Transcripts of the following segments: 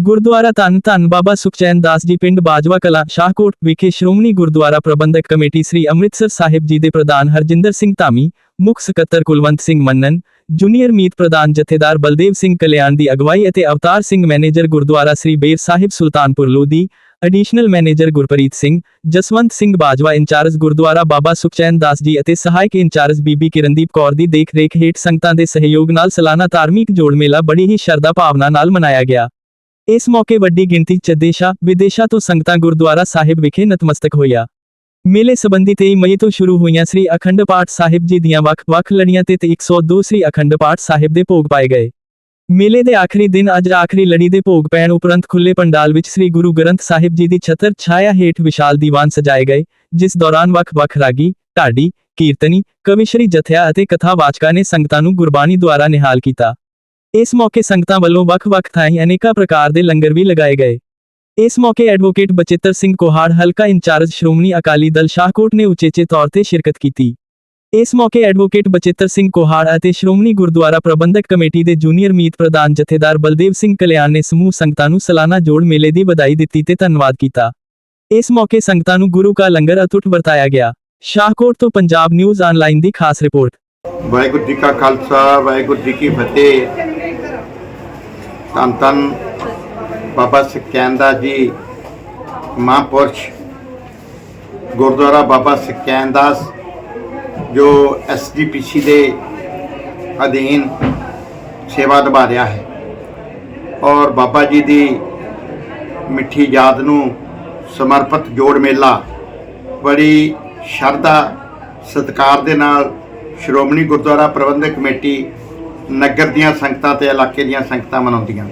ਗੁਰਦੁਆਰਾ ਧੰਨ ਧੰਨ ਬਾਬਾ ਸੁਖਚੈਨ ਦਾਸ ਜੀ ਪਿੰਡ ਬਾਜਵਾ ਕਲਾ ਸ਼ਾਹਕੋਟ ਵਿਖੇ ਸ਼੍ਰੋਮਣੀ ਗੁਰਦੁਆਰਾ ਪ੍ਰਬੰਧਕ ਕਮੇਟੀ ਸ੍ਰੀ ਅੰਮ੍ਰਿਤਸਰ ਸਾਹਿਬ ਜੀ ਦੇ ਪ੍ਰਧਾਨ ਹਰਜਿੰਦਰ ਸਿੰਘ ਧਾਮੀ, ਮੁੱਖ ਸਕੱਤਰ ਕੁਲਵੰਤ ਸਿੰਘ ਮੰਨਨ, ਜੂਨੀਅਰ ਮੀਤ ਪ੍ਰਧਾਨ ਜਥੇਦਾਰ ਬਲਦੇਵ ਸਿੰਘ ਕਲਿਆਣ ਦੀ ਅਗਵਾਈ ਅਤੇ Avtar Singh manager Gurdwara Sri Ber Sahib Sultanpur Lodhi additional manager Gurpreet Singh Jaswant Singh Bajwa incharge Gurdwara Baba Sukhchain Das ji ਅਤੇ ਸਹਾਇਕ ਇੰਚਾਰਜ ਬੀਬੀ ਕਿਰਨਦੀਪ ਕੌਰ ਦੀ ਦੇਖਰੇਖ ਹੇਠ ਸੰਗਤਾਂ ਦੇ ਸਹਿਯੋਗ ਨਾਲ ਸਾਲਾਨਾ ਧਾਰਮਿਕ ਜੋੜ ਮੇਲਾ ਬੜੀ ਹੀ ਸ਼ਰਧਾ ਭਾਵਨਾ ਨਾਲ ਮਨਾਇਆ ਗਿਆ। ਇਸ ਮੌਕੇ ਵੱਡੀ ਗਿਣਤੀ ਚ ਦੇਸ਼ਾਂ, ਵਿਦੇਸ਼ਾਂ ਤੋਂ ਸੰਗਤਾਂ ਗੁਰਦੁਆਰਾ ਸਾਹਿਬ ਵਿਖੇ ਨਤਮਸਤਕ ਹੋਇਆ ਮੇਲੇ ਸੰਬੰਧੀ 23 ਮਈ ਤੋਂ ਸ਼ੁਰੂ ਹੋਈਆਂ ਸ੍ਰੀ ਅਖੰਡ ਪਾਠ ਸਾਹਿਬ ਜੀ ਦੀਆਂ ਵੱਖ-ਵੱਖ ਲੜੀਆਂ ਤੇ 102 ਸ੍ਰੀ ਅਖੰਡ ਪਾਠ ਸਾਹਿਬ ਦੇ ਭੋਗ ਪਾਏ ਗਏ। ਮੇਲੇ ਦੇ ਆਖਰੀ ਦਿਨ ਅੱਜ ਆਖਰੀ ਲੜੀ ਦੇ ਭੋਗ ਪੈਣ ਉਪਰੰਤ ਖੁੱਲੇ ਪੰਡਾਲ ਵਿੱਚ ਸ੍ਰੀ ਗੁਰੂ ਗ੍ਰੰਥ ਸਾਹਿਬ ਜੀ ਦੀ ਛਤਰ ਛਾਇਆ ਹੇਠ ਵਿਸ਼ਾਲ ਦੀਵਾਨ ਸਜਾਏ ਗਏ, ਜਿਸ ਦੌਰਾਨ ਵੱਖ-ਵੱਖ ਰਾਗੀ, ਢਾਡੀ, ਕੀਰਤਨੀ, ਕਵਿਸ਼ਰੀ ਜਥਿਆ ਅਤੇ ਕਥਾਵਾਚਕਾਂ ਨੇ ਸੰਗਤਾਂ ਨੂੰ ਗੁਰਬਾਣੀ ਦੁਆਰਾ ਨਿਹਾਲ ਕੀਤਾ। ਇਸ ਮੌਕੇ ਸੰਗਤਾਂ ਵੱਲੋਂ ਵੱਖ-ਵੱਖ ਥਾਈਂ ਅਨੇਕਾਂ ਪ੍ਰਕਾਰ ਦੇ ਲੰਗਰ ਵੀ ਲਗਾਏ ਗਏ। ਇਸ ਮੌਕੇ ਐਡਵੋਕੇਟ ਬਚਿੱਤਰ ਸਿੰਘ ਕੋਹਾੜ, ਹਲਕਾ ਇੰਚਾਰਜ ਸ਼੍ਰੋਮਣੀ ਅਕਾਲੀ ਦਲ ਸ਼ਾਹਕੋਟ ਨੇ ਉਚੇਚੇ ਤੌਰ ਤੇ ਸ਼ਿਰਕਤ ਕੀਤੀ। ਇਸ ਮੌਕੇ ਐਡਵੋਕੇਟ ਬਚਿੱਤਰ ਸਿੰਘ ਕੋਹਾੜ ਅਤੇ ਸ਼੍ਰੋਮਣੀ ਗੁਰਦੁਆਰਾ ਪ੍ਰਬੰਧਕ ਕਮੇਟੀ ਦੇ ਜੂਨੀਅਰ ਮੀਤ ਪ੍ਰਧਾਨ ਜਥੇਦਾਰ ਬਲਦੇਵ ਸਿੰਘ ਕਲਿਆਣ ਨੇ ਸਮੂਹ ਸੰਗਤਾਂ ਨੂੰ ਸਾਲਾਨਾ ਜੋੜ ਮੇਲੇ ਦੀ ਵਧਾਈ ਦਿੱਤੀ ਤੇ ਧੰਨਵਾਦ ਕੀਤਾ। ਇਸ ਮੌਕੇ ਸੰਗਤਾਂ ਨੂੰ ਗੁਰੂ ਕਾ ਲੰਗਰ ਅਤੁੱਟ ਵਰਤਾਇਆ ਗਿਆ। ਸ਼ਾਹਕੋਟ ਤੋਂ ਪੰਜਾਬ ਨਿਊਜ਼ ਆਨਲਾਈਨ ਦੀ ਖਾਸ ਰਿਪੋਰਟ। ਵਾਹਿਗੁਰੂ ਜੀ ਕਾ ਖਾਲਸਾ, ਵਾਹਿਗੁਰੂ ਜੀ ਕੀ ਫਤਿਹ। ਧੰਨ ਧੰਨ ਬਾਬਾ ਸੁਖਚੈਨ ਜੀ, ਮਹਾਂਪੁਰਸ਼ ਗੁਰਦੁਆਰਾ ਬਾਬਾ ਸੁਖਚੈਨ ਦਾਸ ਜੋ ਐਸਜੀਪੀਸੀ ਦੇ ਅਧੀਨ ਸੇਵਾ ਨਿਭਾ ਰਿਹਾ ਹੈ। ਔਰ ਬਾਬਾ ਜੀ ਦੀ ਮਿੱਠੀ ਯਾਦ ਨੂੰ ਸਮਰਪਿਤ ਜੋੜ ਮੇਲਾ ਬੜੀ ਸ਼ਰਧਾ, ਸਤਿਕਾਰ ਦੇ ਨਾਲ ਸ਼੍ਰੋਮਣੀ ਗੁਰਦੁਆਰਾ ਪ੍ਰਬੰਧਕ ਕਮੇਟੀ ਨਗਰ ਦੀਆਂ ਸੰਗਤਾਂ ਤੇ ਇਲਾਕੇ ਦੀਆਂ ਸੰਗਤਾਂ ਮਨਾਉਂਦੀਆਂ।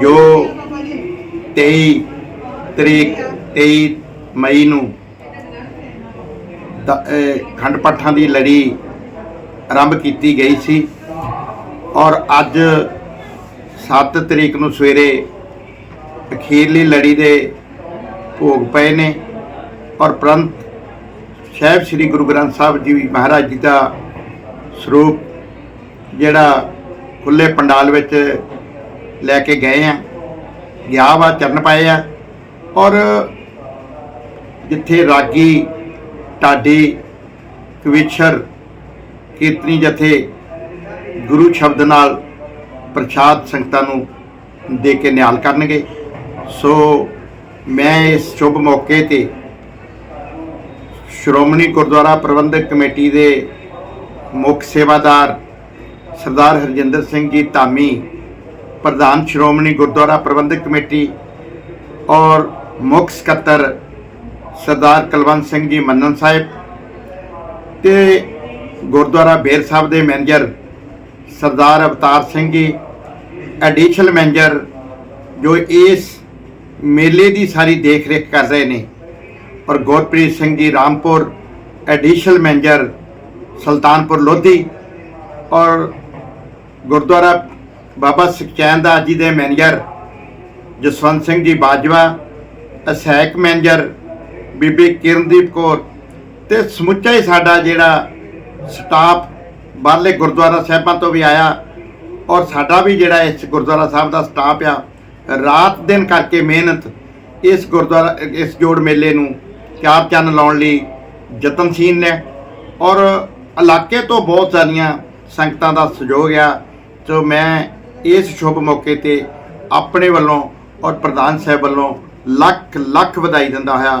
ਜੋ 23 ਤਰੀਕ 23 ਮਈ ਨੂੰ ਖੰਡ ਪਾਠਾਂ ਦੀ ਲੜੀ ਆਰੰਭ ਕੀਤੀ ਗਈ ਸੀ ਔਰ ਅੱਜ 7 ਤਰੀਕ ਨੂੰ ਸਵੇਰੇ ਅਖੀਰਲੀ ਲੜੀ ਦੇ ਭੋਗ ਪਏ ਨੇ ਔਰ ਪ੍ਰੰਤ ਸਾਹਿਬ ਸ੍ਰੀ ਗੁਰੂ ਗ੍ਰੰਥ ਸਾਹਿਬ ਜੀ ਮਹਾਰਾਜ ਜੀ ਦਾ ਸਰੂਪ ਜਿਹੜਾ ਖੁੱਲੇ ਪੰਡਾਲ ਵਿੱਚ ਲੈ ਕੇ ਗਏ ਆ, ਗਿਆ ਵਾ, ਚਰਨ ਪਾਏ ਆ ਔਰ ਜਿੱਥੇ ਰਾਗੀ ਢਾਡੀ ਕਵਿਛਰ ਕੀਰਤਨੀ ਜਥੇ ਗੁਰੂ ਸ਼ਬਦ ਨਾਲ ਪ੍ਰਸ਼ਾਦ ਸੰਗਤਾਂ ਨੂੰ ਦੇ ਕੇ ਨਿਹਾਲ ਕਰਨਗੇ। ਸੋ ਮੈਂ ਇਸ ਸ਼ੁਭ ਮੌਕੇ ਤੇ ਸ਼੍ਰੋਮਣੀ ਗੁਰਦੁਆਰਾ ਪ੍ਰਬੰਧਕ ਕਮੇਟੀ ਦੇ ਮੁੱਖ ਸੇਵਾਦਾਰ ਸਰਦਾਰ ਹਰਜਿੰਦਰ ਸਿੰਘ ਜੀ ਧਾਮੀ, ਪ੍ਰਧਾਨ ਸ਼੍ਰੋਮਣੀ ਗੁਰਦੁਆਰਾ ਪ੍ਰਬੰਧਕ ਕਮੇਟੀ ਔਰ ਮੁੱਖ ਸਕੱਤਰ ਸਰਦਾਰ ਕੁਲਵੰਤ ਸਿੰਘ ਜੀ ਮੰਨਨ ਸਾਹਿਬ ਤੇ ਗੁਰਦੁਆਰਾ ਬੇਰ ਸਾਹਿਬ ਦੇ ਮੈਨੇਜਰ ਸਰਦਾਰ ਅਵਤਾਰ ਸਿੰਘ ਜੀ ਐਡੀਸ਼ਨਲ ਮੈਨੇਜਰ ਜੋ ਇਸ ਮੇਲੇ ਦੀ ਸਾਰੀ ਦੇਖ ਰੇਖ ਕਰ ਰਹੇ ਨੇ ਔਰ ਗੁਰਪ੍ਰੀਤ ਸਿੰਘ ਜੀ ਰਾਮਪੁਰ ਐਡੀਸ਼ਨਲ ਮੈਨੇਜਰ ਸੁਲਤਾਨਪੁਰ ਲੋਧੀ ਔਰ ਗੁਰਦੁਆਰਾ ਬਾਬਾ ਸੁਖਚੈਨ ਦਾਸ ਜੀ ਦੇ ਮੈਨੇਜਰ ਜਸਵੰਤ ਸਿੰਘ ਜੀ ਬਾਜਵਾ ਅਸੈਕ ਮੈਨੇਜਰ ਬੀਬੀ ਕਿਰਨਦੀਪ ਕੌਰ ਤੇ ਸਮੁੱਚਾ ਹੀ ਸਾਡਾ ਜਿਹੜਾ ਸਟਾਫ ਬਾਹਰਲੇ ਗੁਰਦੁਆਰਾ ਸਾਹਿਬਾਂ ਤੋਂ ਵੀ ਆਇਆ ਔਰ ਸਾਡਾ ਵੀ ਜਿਹੜਾ ਇਸ ਗੁਰਦੁਆਰਾ ਸਾਹਿਬ ਦਾ ਸਟਾਫ ਆ, ਰਾਤ ਦਿਨ ਕਰਕੇ ਮਿਹਨਤ ਇਸ ਗੁਰਦੁਆਰਾ, ਇਸ ਜੋੜ ਮੇਲੇ ਨੂੰ ਚਾਰ ਚੰਨ ਲਾਉਣ ਲਈ ਯਤਨਸ਼ੀਲ ਨੇ ਔਰ ਇਲਾਕੇ ਤੋਂ ਬਹੁਤ ਸਾਰੀਆਂ ਸੰਗਤਾਂ ਦਾ ਸਹਿਯੋਗ ਆ। ਸੋ ਮੈਂ ਇਸ ਸ਼ੁਭ ਮੌਕੇ ਤੇ ਆਪਣੇ ਵੱਲੋਂ ਔਰ ਪ੍ਰਧਾਨ ਸਾਹਿਬ ਵੱਲੋਂ ਲੱਖ ਲੱਖ ਵਧਾਈ ਦਿੰਦਾ ਹੋਇਆ